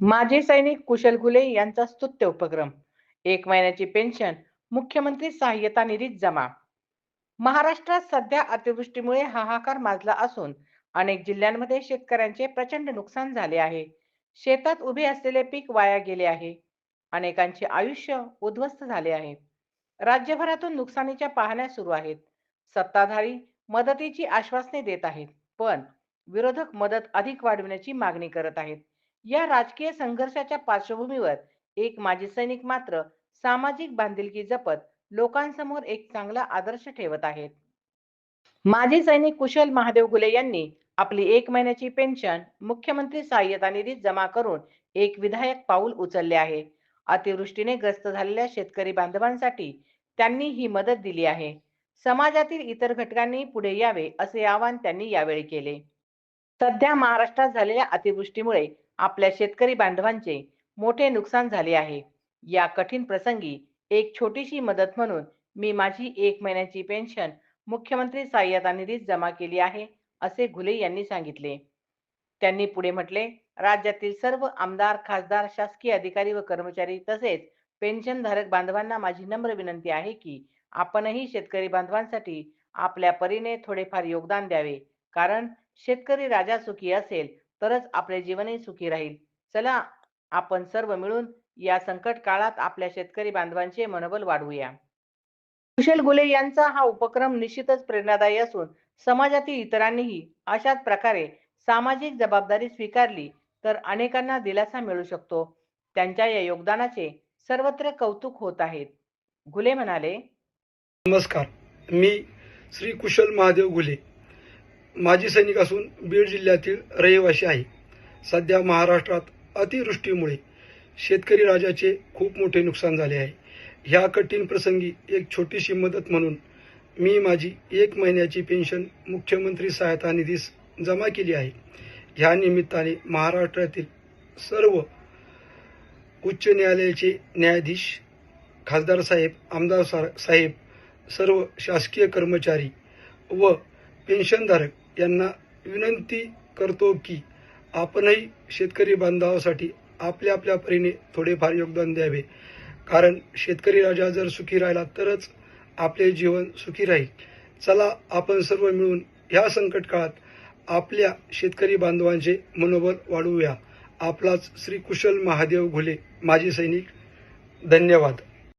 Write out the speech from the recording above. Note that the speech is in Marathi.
माजी सैनिक कुशल गुले यांचा स्तुत्य उपक्रम. एक महिन्याची पेन्शन मुख्यमंत्री सहाय्यता निधीत जमा. महाराष्ट्रात सध्या अतिवृष्टीमुळे हाहाकार माजला असून अनेक जिल्ह्यांमध्ये शेतकऱ्यांचे प्रचंड नुकसान झाले आहे. शेतात उभे असलेले पीक वाया गेले आहे. अनेकांचे आयुष्य उद्ध्वस्त झाले आहे. राज्यभरातून नुकसानीच्या पाहण्या सुरू आहेत. सत्ताधारी मदतीची आश्वासने देत आहेत पण विरोधक मदत अधिक वाढविण्याची मागणी करत आहेत. या राजकीय संघर्षाच्या पार्श्वभूमीवर एक माजी सैनिक मात्र सामाजिक बांधिलकी जपत लोकांसमोर एक चांगला आदर्श ठेवत आहेत. माजी सैनिक कुशल महादेव गुले यांनी आपली एक महिन्याची पेन्शन मुख्यमंत्री सहाय्यता निधीत जमा करून एक विधायक पाऊल उचलले आहे. अतिवृष्टीने ग्रस्त झालेल्या शेतकरी बांधवांसाठी त्यांनी ही मदत दिली आहे. समाजातील इतर घटकांनी पुढे यावे असे आवाहन त्यांनी यावेळी केले. सध्या महाराष्ट्रात झालेल्या अतिवृष्टीमुळे आपल्या शेतकरी बांधवांचे मोठे नुकसान झाले आहे. या कठीण प्रसंगी एक छोटीशी मदत म्हणून मी माझी एक महिन्याची पेन्शन मुख्यमंत्री सहाय्यता निधीत जमा केली आहे असे घुले यांनी सांगितले. त्यांनी पुढे म्हटले राज्यातील सर्व आमदार खासदार शासकीय अधिकारी व कर्मचारी तसेच पेन्शनधारक बांधवांना माझी नम्र विनंती आहे की आपणही शेतकरी बांधवांसाठी आपल्या परीने थोडेफार योगदान द्यावे. कारण शेतकरी राजा सुखी असेल तरच आपले जीवनही सुखी राहील. चला आपण सर्व मिळून या संकट काळात आपल्या शेतकरी बांधवांचे मनोबल वाढवूया. कुशल गुले यांचा हा उपक्रम निश्चितच प्रेरणादायी असून समाजातील इतरांनीही अशाच प्रकारे सामाजिक जबाबदारी स्वीकारली तर अनेकांना दिलासा मिळू शकतो. त्यांच्या या योगदानाचे सर्वत्र कौतुक होत आहेत. घुले म्हणाले नमस्कार मी श्री कुशल महादेव घुले माजी सैनिक असून बीड जिल्ह्यातील रहिवासी आहे. सध्या महाराष्ट्रात अतिवृष्टीमुळे शेतकरी राजाचे खूप मोठे नुकसान झाले आहे. ह्या कठीण प्रसंगी एक छोटीशी मदत म्हणून मी माझी एक महिन्याची पेन्शन मुख्यमंत्री सहायता निधीस जमा केली आहे. ह्या निमित्ताने महाराष्ट्रातील सर्व उच्च न्यायालयाचे न्यायाधीश खासदार साहेब आमदार सा- साहेब सर्व शासकीय कर्मचारी व पेन्शनधारक यांना विनंती करतो की आपणही शेतकरी बांधवासाठी आपल्या आपल्या परीने थोडेफार योगदान द्यावे. कारण शेतकरी राजा जर सुखी राहिला तरच आपले जीवन सुखी राहील. चला आपण सर्व मिळून ह्या संकट काळात आपल्या शेतकरी बांधवांचे मनोबल वाढवूया. आपलाच श्री कुशल महादेव घुले माजी सैनिक धन्यवाद.